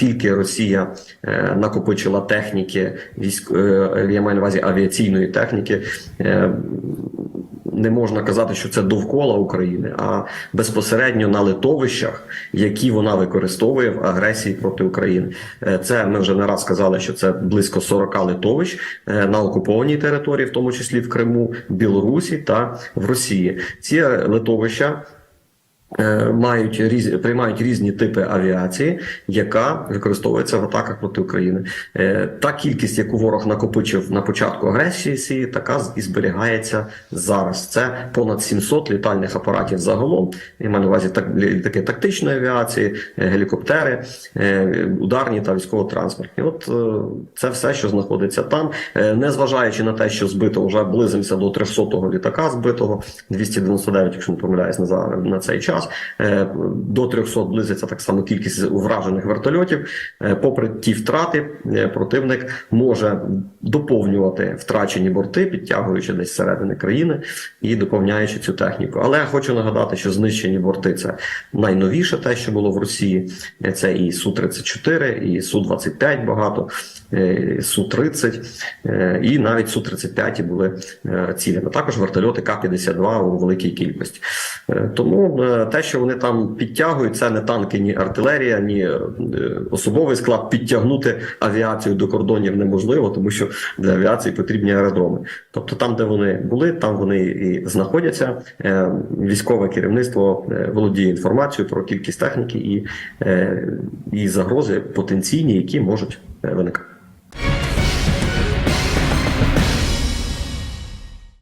скільки Росія е, накопичила техніки, військ, е, я маю на увазі авіаційної техніки. Е, не можна казати, що це довкола України, а безпосередньо на литовищах, які вона використовує в агресії проти України. Це ми вже не раз сказали, що це близько 40 литовищ на окупованій території, в тому числі в Криму, Білорусі та в Росії. Ці литовища. Е, Мають різ... приймають різні типи авіації, яка використовується в атаках проти України. Е, Та кількість, яку ворог накопичив на початку агресії, така і зберігається зараз. Це понад 700 літальних апаратів загалом. Я маю на увазі так літаки тактичної авіації, е, гелікоптери, ударні та військово-транспортні. От це все, що знаходиться там, незважаючи на те, що збито вже близимося до 300-го літака збитого, 299, якщо не помиляюсь, на за- на цей час. Е, До 300 близиться так само кількість вражених вертольотів. Е, Попри ті втрати, е, противник може доповнювати втрачені борти, підтягуючи десь зсередини країни і доповняючи цю техніку. Але я хочу нагадати, що знищені борти це найновіше те, що було в Росії. Це і Су-34, і Су-25 багато, е, Су-30, е, і навіть Су-35 були е, цілями. Також вертольоти К-52 у великій кількості. Тому те, що вони там підтягують, це не танки, ні артилерія, ні особовий склад. Підтягнути авіацію до кордонів неможливо, тому що для авіації потрібні аеродроми. Тобто, там, де вони були, там вони і знаходяться. Військове керівництво володіє інформацією про кількість техніки і, і загрози потенційні, які можуть виникати.